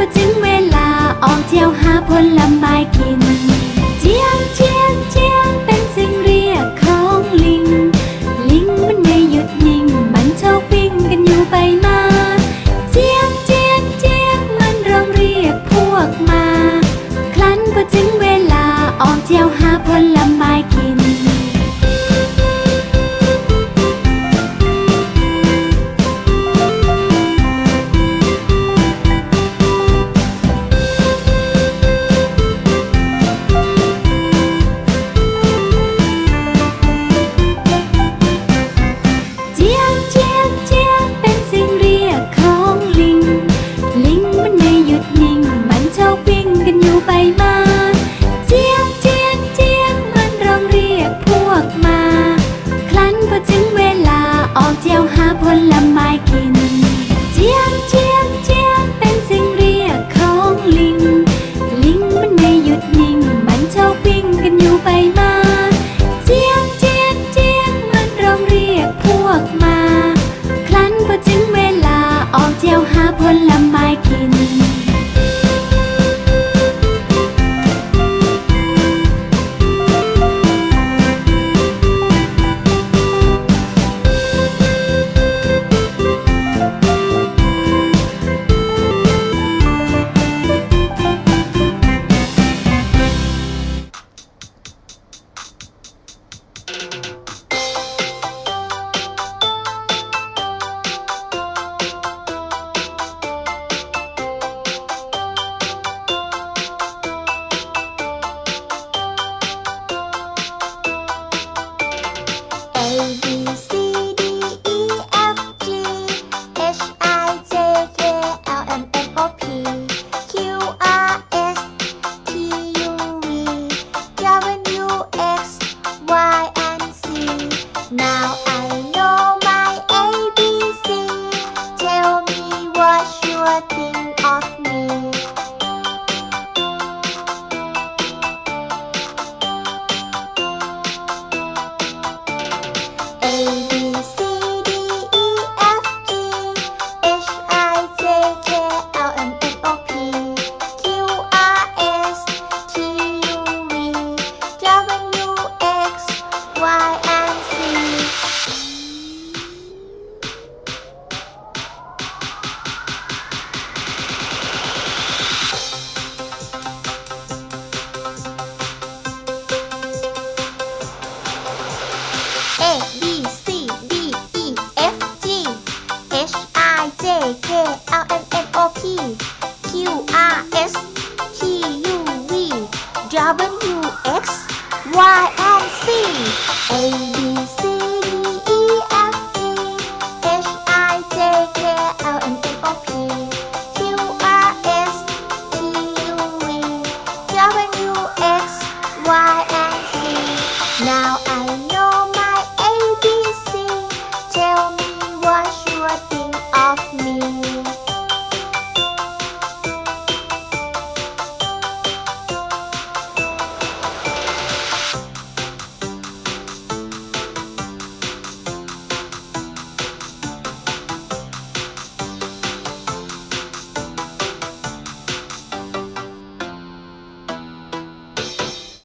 ก็จึงเวลาออกเที่ยวหาผลไม้กิน เจียงเจียงเจียงเป็นสิ่งเรียกของลิง ลิงมันไม่หยุดยิงมันชอบวิ่งกันอยู่ไปมา เจียงเจียงเจียงมันร้องเรียกพวกมา ครั้นก็จึงเวลาออกเที่ยวหาผลไม้กิน A B C D E F G H I J K L M N O P Q R S T U V W X Y Z. and Z. A